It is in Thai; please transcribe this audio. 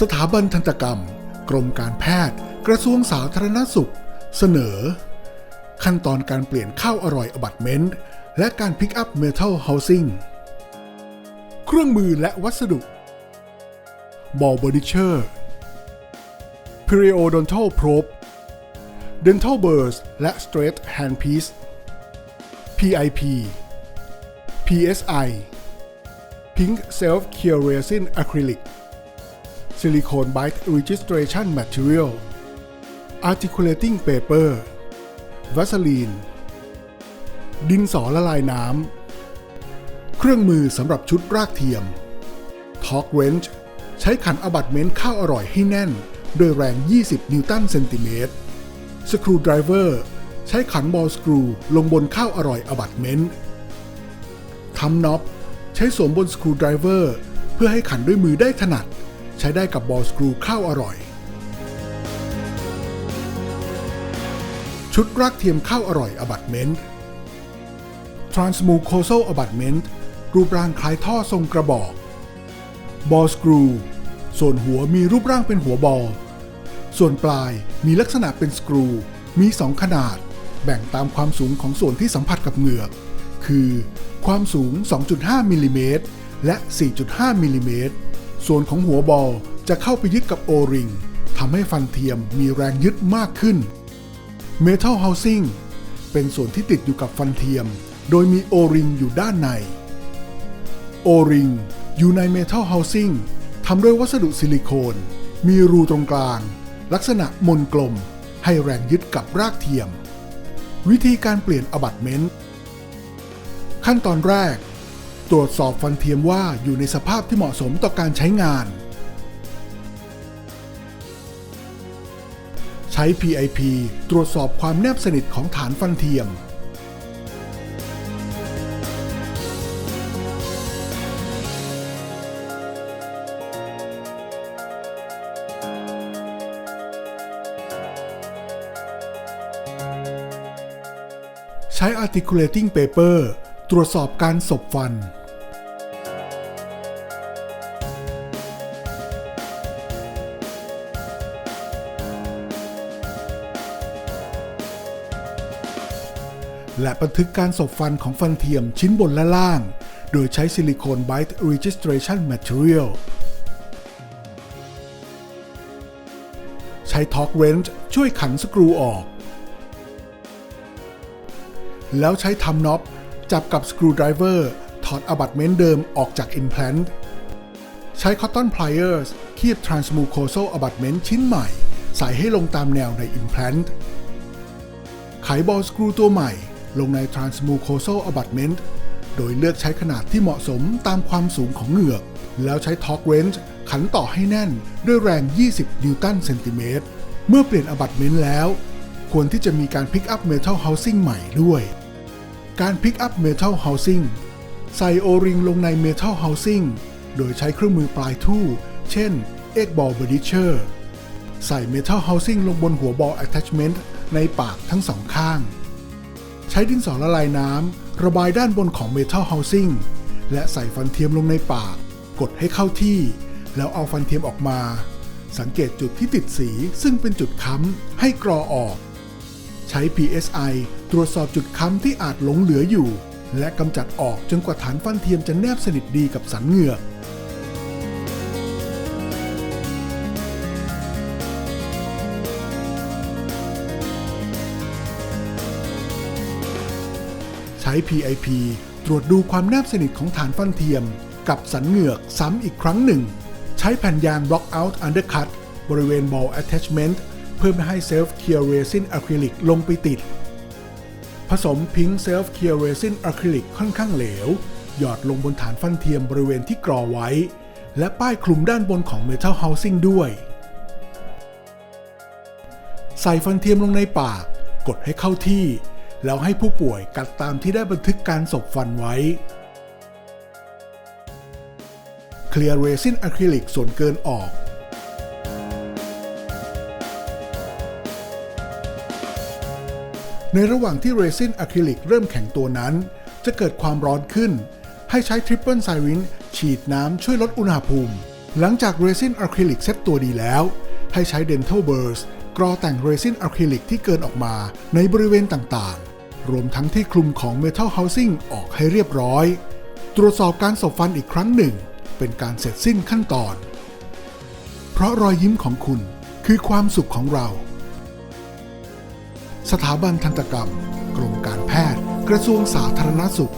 สถาบันทันตกรรม กรมการแพทย์ กระทรวงสาธารณสุข เสนอ ขั้นตอนการเปลี่ยนข้าวอร่อยอบัตเมนต์ และการพิกอัพเมทัลเฮาซิ่งเครื่องมือและวัสดุบอลบอดิเชอร์ Periodontal Probe Dental Burrs และ Straight Handpiece PIP PSI Pink Self Cure Resin Acrylic Silicone Bite Registration Material Articulating Paper Vaseline ดินสอละลายน้ำ เครื่องมือสำหรับชุดรากเทียม Torque Wrench ใช้ขันอบัตเมนต์ข้าวอร่อยให้แน่น โดยแรง 20 นิวตันเซนติเมตร Screwdriver ใช้ขันบอลสกรูลงบนข้าวอร่อยอบัตเมนต์ทำน็อปใช้สวมบนสกรูไดรเวอร์เพื่อให้ขันด้วยมือได้ถนัด ใช้ได้กับบอลสกรูข้าวอร่อย ชุดรากเทียมข้าวอร่อยอบัตเมนต์ Transmucosal Abutment รูปร่างคล้ายท่อทรงกระบอก บอลสกรู ส่วนหัวมีรูปร่างเป็นหัวบอล ส่วนปลายมีลักษณะเป็นสกรู มี 2 ขนาด แบ่งตามความสูงของส่วนที่สัมผัสกับเหงือก คือ ความสูง 2.5มิลลิเมตรและ 4.5มิลลิเมตร ส่วนของหัวบอลจะเข้าไปยึดกับโอริงทำให้ฟันเทียมมีแรงยึดมากขึ้น Metal Housing เป็นส่วนที่ติดอยู่กับฟันเทียม โดยมีโอริงอยู่ด้านใน โอริงอยู่ใน Metal Housing ทำด้วยวัสดุซิลิโคน มีรูตรงกลาง ลักษณะมนกลม ให้แรงยึดกับรากเทียม วิธีการเปลี่ยนอบัตเมนต์ ขั้นตอนแรก ตรวจสอบฟันเทียมว่าอยู่ในสภาพที่เหมาะสมต่อการใช้งาน ใช้ PIP ตรวจสอบความแนบสนิทของฐานฟันเทียม ใช้ articulating paper ตรวจสอบการสบฟัน และบันทึกการสบฟันของฟันเทียมชิ้นบนและล่าง โดยใช้ซิลิโคน Bite Registration Material ใช้ Torque Wrench ช่วยขันสกรูออก แล้วใช้ทำน็อปจับกับสกรูไดรเวอร์ถอดอบัตเมนต์เดิมออกจากอิน l a n t ใช้ Cotton Pliers คีบ Transmucosal Abutment ชิ้นใหม่ ใส่ให้ลงตามแนวใน implant ไขบอลสกรูตัวใหม่ ลงใน Transmucosal Abutment โดยเลือกใช้ขนาดที่เหมาะสมตามความสูงของเหงือก แล้วใช้ Torque Wrench ขันต่อให้แน่นด้วยแรง 20 นิวตันเซนติเมตร เมื่อเปลี่ยนอบัตเมนต์แล้ว ควรที่จะมีการ Pick up Metal Housing ใหม่ด้วย การ Pick up Metal Housing ใส่โอริงลงใน Metal Housing โดยใช้เครื่องมือปลายทู่ เช่น Egg Ball b o d i c h e r ใส่ Metal Housing ลงบนหัวบอล Attachment ในปากทั้งสองข้าง ใช้ดินสอละลายน้ำระบายด้านบนของ Metal Housing และใส่ฟันเทียมลงในปาก กดให้เข้าที่ แล้วเอาฟันเทียมออกมา สังเกตจุดที่ติดสีซึ่งเป็นจุดค้ำให้กรอออก ใช้ PSI ตรวจสอบจุดค้ำที่อาจหลงเหลืออยู่ และกำจัดออกจนกว่าฐานฟันเทียมจะแนบสนิทดีกับสันเหงือก ช้ PIP ตรวจดูความแนบสนิทของฐานฟันเทียม กับสันเหงือกซ้ำอีกครั้งหนึ่ง ใช้แผ่นยาง Block Out Undercut บริเวณ Ball Attachment เพื่อไม่ให้ Self Cure Resin Acrylic ลงไปติด ผสม Pink Self Cure Resin Acrylic ค่อนข้างเหลว หยอดลงบนฐานฟันเทียมบริเวณที่กรอไว้ และป้ายคลุมด้านบนของ Metal Housing ด้วย ใส่ฟันเทียมลงในปาก กดให้เข้าที่ แล้วให้ผู้ป่วยกัดตามที่ได้บันทึกการสบฟันไว้ เคลียร์เรซินอะคริลิกส่วนเกินออก ในระหว่างที่เรซินอะคริลิกเริ่มแข็งตัวนั้น จะเกิดความร้อนขึ้น ให้ใช้ทริปเปิลไซรินฉีดน้ำช่วยลดอุณหภูมิ หลังจากเรซินอะคริลิกเซ็ตตัวดีแล้ว ให้ใช้ Dental Burrs กรอแต่งเรซินอะคริลิกที่เกินออกมาในบริเวณต่างๆ รวมทั้งที่คลุมของ Metal Housing ออกให้เรียบร้อย ตรวจสอบการสบฟันอีกครั้งหนึ่ง เป็นการเสร็จสิ้นขั้นตอน เพราะรอยยิ้มของคุณคือความสุขของเรา สถาบันทันตกรรม กรมการแพทย์ กระทรวงสาธารณสุข